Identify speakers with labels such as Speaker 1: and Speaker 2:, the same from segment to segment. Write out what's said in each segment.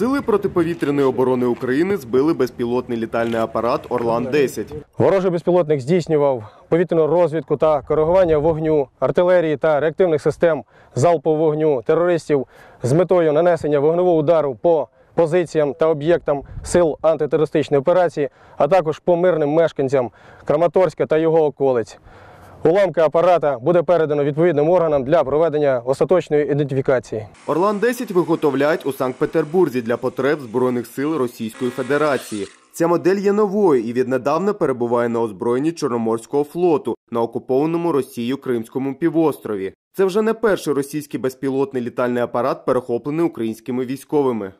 Speaker 1: Сили протиповітряної оборони України збили безпілотний літальний апарат Орлан-10.
Speaker 2: Ворожий безпілотник здійснював повітряну розвідку та коригування вогню, артилерії та реактивних систем залпового вогню терористів з метою нанесення вогневого удару по позиціям та об'єктам сил антитерористичної операції, а також по мирним мешканцям Краматорська та його околиць. Уламки апарата буде передано відповідним органам для проведення остаточної ідентифікації.
Speaker 1: Орлан-10 виготовляють у Санкт-Петербурзі для потреб Збройних сил Російської Федерації. Ця модель є новою і віднедавна перебуває на озброєнні Чорноморського флоту на окупованому Росією Кримському півострові. Це вже не перший російський безпілотний літальний апарат, перехоплений українськими військовими.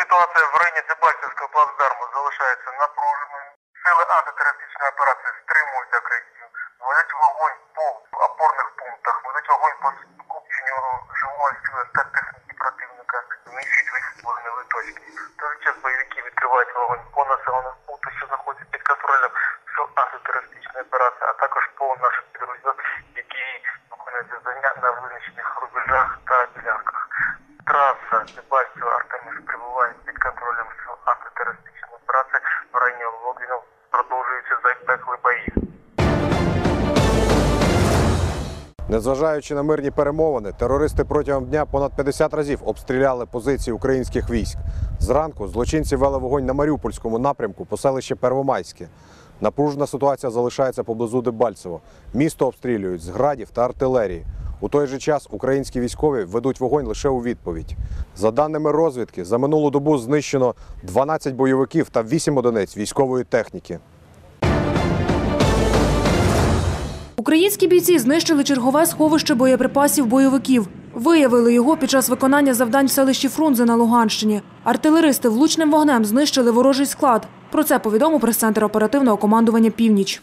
Speaker 3: Ситуація в районі Дебальцевського плацдарму залишається напруженою. Сили антитерористичної операції стримують агресію, ведуть вогонь по опорних пунктах, ведуть вогонь по скупченню живої сили та техніки противника, знищують їх вогневі точки. В той же час бойовики відкривають вогонь по населених пунктах, що знаходяться під контролем сил антитерористичної операції, а також по наших підрозділах, які виконують завдання на визначених рубежах та ділянках. Траса Дебальцево Артеміс перебуває під контролем сил антитерористичної операції в районі Логвінов продовжуються запекли бої.
Speaker 4: Незважаючи на мирні перемовини, терористи протягом дня понад 50 разів обстріляли позиції українських військ. Зранку злочинці вели вогонь на Маріупольському напрямку по селище Первомайське. Напружена ситуація залишається поблизу Дебальцево. Місто обстрілюють з градів та артилерії. У той же час українські військові ведуть вогонь лише у відповідь. За даними розвідки, за минулу добу знищено 12 бойовиків та 8 одиниць військової техніки.
Speaker 5: Українські бійці знищили чергове сховище боєприпасів бойовиків. Виявили його під час виконання завдань в селищі Фрунзе на Луганщині. Артилеристи влучним вогнем знищили ворожий склад. Про це повідомив прес-центр оперативного командування Північ.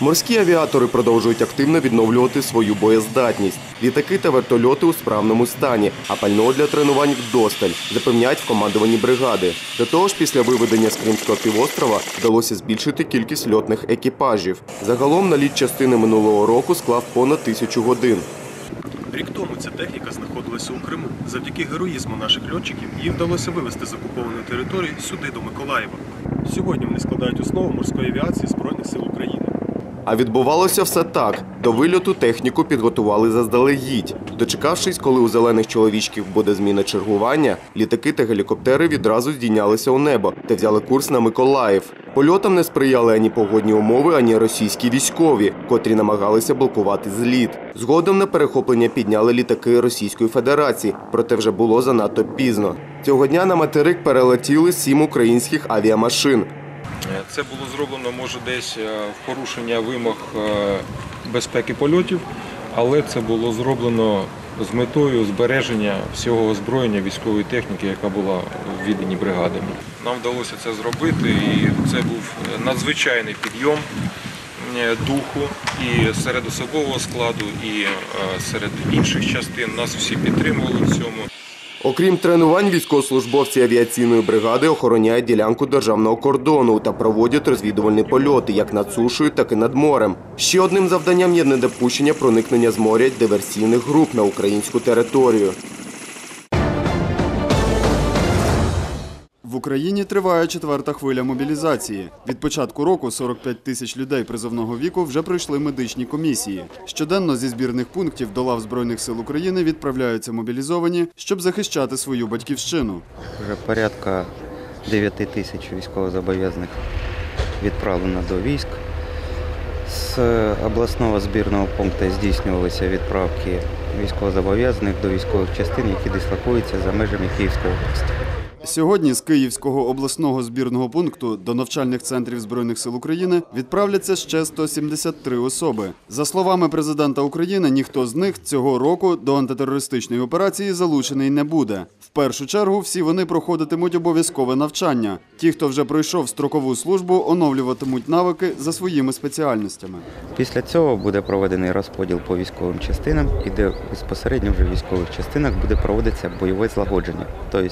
Speaker 1: Морські авіатори продовжують активно відновлювати свою боєздатність. Літаки та вертольоти у справному стані, а пального для тренувань вдосталь, запевняють в командуванні бригади. До того ж, після виведення з Кримського півострова вдалося збільшити кількість льотних екіпажів. Загалом наліт частини минулого року склав понад тисячу годин.
Speaker 6: Рік тому ця техніка знаходилася у Криму. Завдяки героїзму наших льотчиків їй вдалося вивезти з окупованої території сюди до Миколаєва. Сьогодні вони складають основу морської авіації Збройних сил України.
Speaker 1: А відбувалося все так. До вильоту техніку підготували заздалегідь. Дочекавшись, коли у зелених чоловічків буде зміна чергування, літаки та гелікоптери відразу здійнялися у небо та взяли курс на Миколаїв. Польотам не сприяли ані погодні умови, ані російські військові, котрі намагалися блокувати зліт. Згодом на перехоплення підняли літаки Російської Федерації, проте вже було занадто пізно. Цього дня на материк перелетіли сім українських авіамашин.
Speaker 7: Е, Це було зроблено, може, десь е, в порушення вимог е, безпеки польотів, але це було зроблено з метою збереження всього озброєння військової техніки, яка була віддані бригадами. Нам вдалося це зробити, і це був надзвичайний підйом духу і серед особового складу, і серед інших частин. Нас всі підтримували в цьому.
Speaker 1: Окрім тренувань, військовослужбовці авіаційної бригади охороняють ділянку державного кордону та проводять розвідувальні польоти як над сушою, так і над морем. Ще одним завданням є недопущення проникнення з моря диверсійних груп на українську територію.
Speaker 8: Україні триває четверта хвиля мобілізації. Від початку року 45 тисяч людей призовного віку вже пройшли медичні комісії. Щоденно зі збірних пунктів до лав Збройних сил України відправляються мобілізовані, щоб захищати свою батьківщину.
Speaker 9: Вже порядка 9 тисяч військовозобов'язаних відправлено до військ. З обласного збірного пункту здійснювалися відправки військовозобов'язаних до військових частин, які дислокуються за межами Київської області.
Speaker 8: Сьогодні з Київського обласного збірного пункту до навчальних центрів Збройних сил України відправляться ще 173 особи. За словами президента України, ніхто з них цього року до антитерористичної операції залучений не буде. В першу чергу всі вони проходитимуть обов'язкове навчання. Ті, хто вже пройшов строкову службу, оновлюватимуть навики за своїми спеціальностями.
Speaker 9: Після цього буде проведений розподіл по військовим частинам, і де безпосередньо вже в військових частинах буде проводитися бойове злагодження, тобто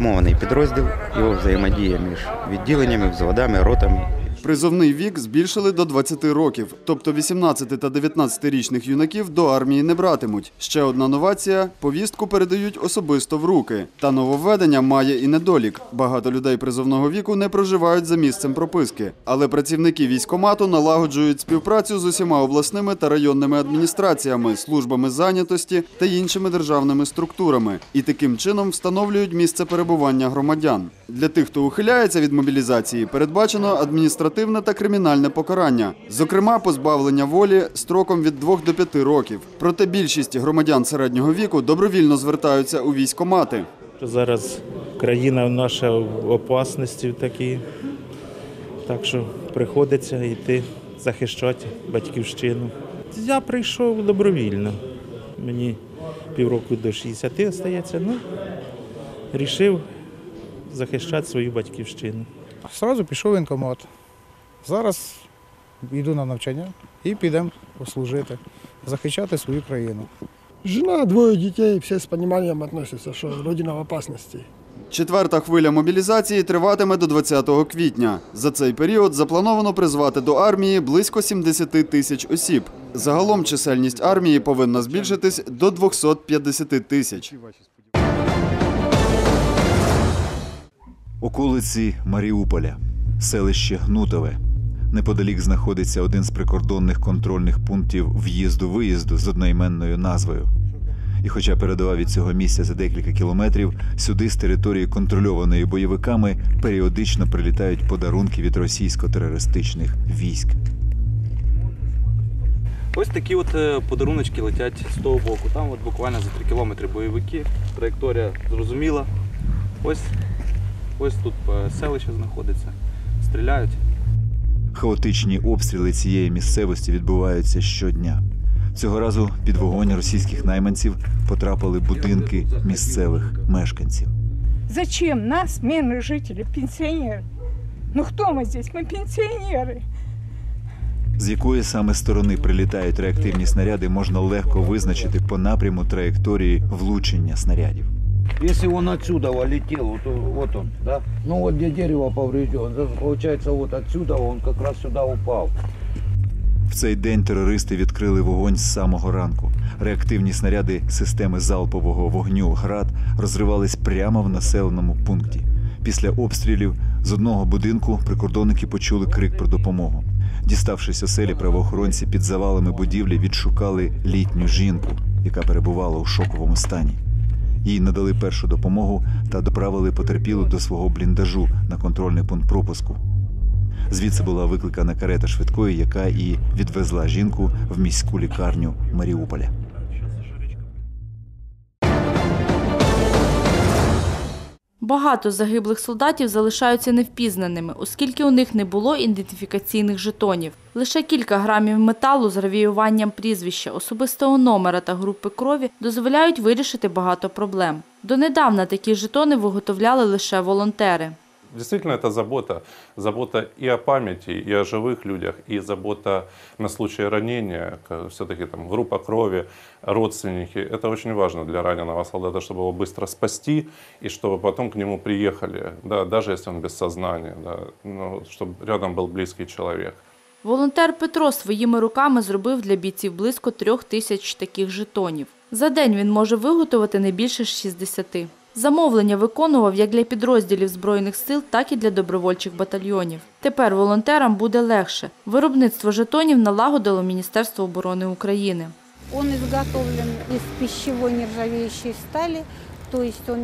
Speaker 9: сформований підрозділ, його взаємодія між відділеннями, взводами, ротами.
Speaker 8: Призовний вік збільшили до 20 років, тобто 18 та 19-річних юнаків до армії не братимуть. Ще одна новація – повістку передають особисто в руки. Та нововведення має і недолік. Багато людей призовного віку не проживають за місцем прописки. Але працівники військкомату налагоджують співпрацю з усіма обласними та районними адміністраціями, службами зайнятості та іншими державними структурами. І таким чином встановлюють місце перебування громадян. Для тих, хто ухиляється від мобілізації, передбачено адміністративне та кримінальне покарання, зокрема позбавлення волі строком від 2 до 5 років. Проте більшість громадян середнього віку добровільно звертаються у військкомати.
Speaker 10: Зараз країна наша в опасності такій, так що приходиться йти захищати батьківщину. Я прийшов добровільно. Мені півроку до 60 залишається, ну, рішив захищати свою батьківщину.
Speaker 11: Сразу пішов в воєнкомат. Зараз йду на навчання і підемо послужити, захищати свою країну.
Speaker 12: Жена, двое детей, все с пониманием относятся, что родина в опасности.
Speaker 8: Четверта хвиля мобілізації триватиме до 20 квітня. За цей період заплановано призвати до армії близько 70 тисяч осіб. Загалом чисельність армії повинна збільшитись до 250 тисяч.
Speaker 13: Околиці Маріуполя, селище Гнутове. Неподалік знаходиться один з прикордонних контрольних пунктів в'їзду-виїзду з одноіменною назвою. І хоча передова від цього місця за декілька кілометрів, сюди з території контрольованої бойовиками періодично прилітають подарунки від російсько-терористичних військ.
Speaker 14: Ось такі от е, подаруночки летять з того боку. Там от буквально за 3 кілометри бойовики. Траєкторія зрозуміла. Ось, ось тут е, селище знаходиться. Стріляють.
Speaker 13: Хаотичні обстріли цієї місцевості відбуваються щодня. Цього разу під вогонь російських найманців потрапили будинки місцевих мешканців.
Speaker 15: Зачем нас, мирные жители, пенсионеры? Ну кто мы здесь? Мы пенсионеры.
Speaker 13: З якої саме сторони прилітають реактивні снаряди, можна легко визначити по напряму траєкторії влучення снарядів.
Speaker 16: Если он отсюда летел, вот, вот он, да? Ну вот где дерево повреждено, получается вот отсюда он как раз сюда упал.
Speaker 13: В цей день терористи відкрили вогонь з самого ранку. Реактивні снаряди системи залпового вогню ГРАД розривались прямо в населеному пункті. Після обстрілів з одного будинку прикордонники почули крик про допомогу. Діставшись оселі, правоохоронці під завалами будівлі відшукали літню жінку, яка перебувала у шоковому стані. Їй надали першу допомогу та доправили потерпілу до свого бліндажу на контрольний пункт пропуску. Звідси була викликана карета швидкої, яка і відвезла жінку в міську лікарню Маріуполя.
Speaker 17: Багато загиблих солдатів залишаються невпізнаними, оскільки у них не було ідентифікаційних жетонів. Лише кілька грамів металу з гравіюванням прізвища, особистого номера та групи крові дозволяють вирішити багато проблем. Донедавна такі жетони виготовляли лише волонтери.
Speaker 18: Действительно, это забота. Забота и о памяти, и о живых людях, и забота на случай ранения. Все-таки там группа крови, родственники. Это очень важно для раненого солдата, чтобы его быстро спасти, и чтобы потом к нему приехали, да, даже если он без сознания, да, ну, чтобы рядом был близкий человек.
Speaker 17: Волонтер Петро своїми руками зробив для бійців близько трьох тисяч таких жетонів. За день він може виготовити не більше 60. Замовлення виконував як для підрозділів Збройних сил, так і для добровольчих батальйонів. Тепер волонтерам буде легше. Виробництво жетонів налагодило Міністерство оборони України.
Speaker 19: Он изготовлен из пищевой нержавеющей стали, то есть он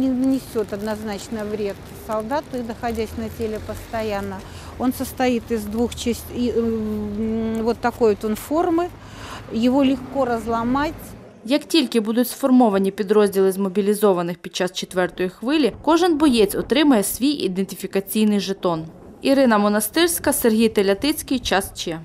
Speaker 19: не несет однозначно вред солдату, находясь на теле постоянно. Он состоит из двух частей, вот такой вот он легко разломать.
Speaker 17: Як тільки будуть сформовані підрозділи змобілізованих під час четвертої хвилі, кожен боєць отримає свій ідентифікаційний жетон. Ірина Монастирська, Сергій Телятицький. Час Че.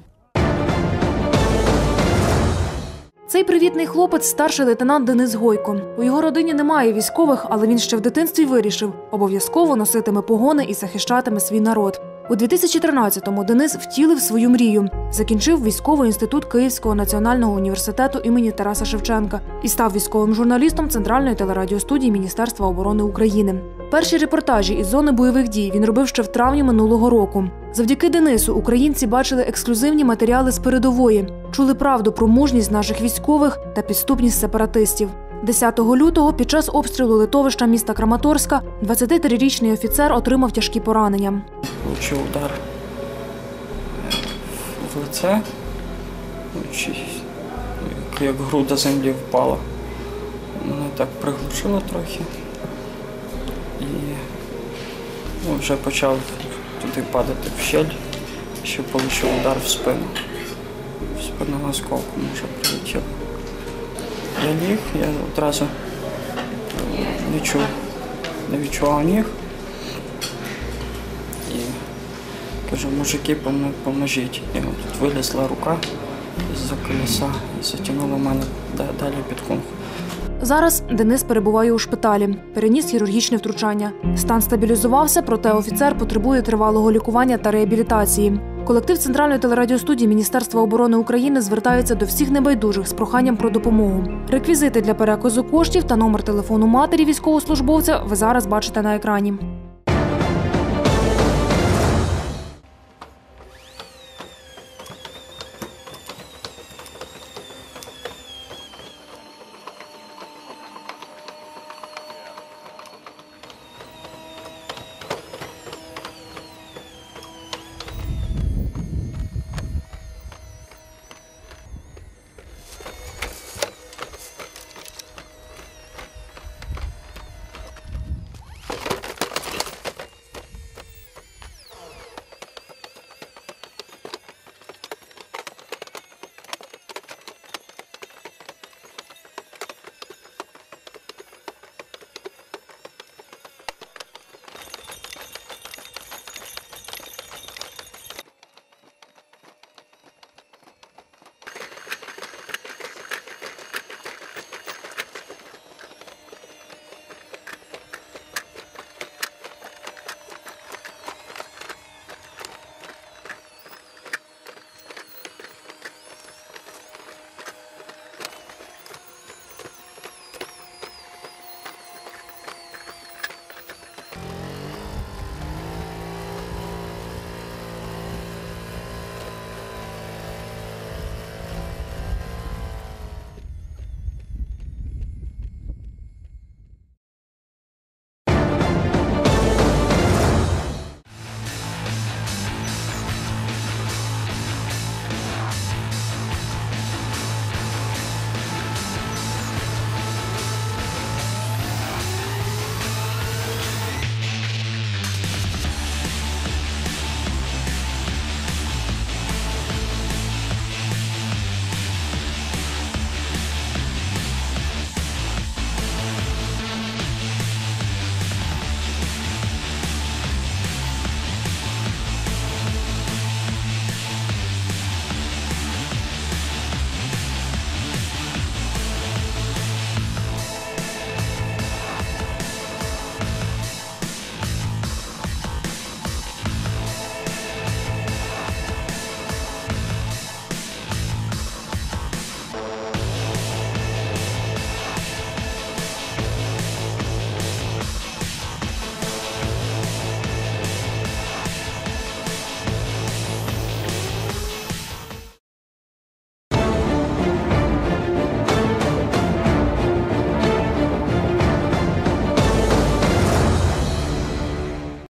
Speaker 5: Цей привітний хлопець старший лейтенант Денис Гойко. У його родині немає військових, але він ще в дитинстві вирішив обов'язково носитиме погони і захищатиме свій народ. У 2013-му Денис втілив свою мрію, закінчив військовий інститут Київського національного університету імені Тараса Шевченка і став військовим журналістом Центральної телерадіостудії Міністерства оборони України. Перші репортажі із зони бойових дій він робив ще в травні минулого року. Завдяки Денису українці бачили ексклюзивні матеріали з передової, чули правду про мужність наших військових та підступність сепаратистів. 10 лютого під час обстрілу литовища міста Краматорська 23-річний офіцер отримав тяжкі поранення.
Speaker 20: Получив удар в лице, як- груда землі впала. Мене так приглушило трохи. І ну, вже почав туди падати в щель, ще отримав удар в спину. В спину осколком вже прилетіло. Я ліг, я одразу не чув, не відчував ніг. І кажу, мужики, поможіть. І тут вилізла рука з-за колеса і затягнула мене далі під кунг.
Speaker 5: Зараз Денис перебуває у шпиталі, переніс хірургічне втручання. Стан стабілізувався, проте офіцер потребує тривалого лікування та реабілітації. Колектив Центральної телерадіостудії Міністерства оборони України звертається до всіх небайдужих з проханням про допомогу. Реквізити для переказу коштів та номер телефону матері військовослужбовця ви зараз бачите на екрані.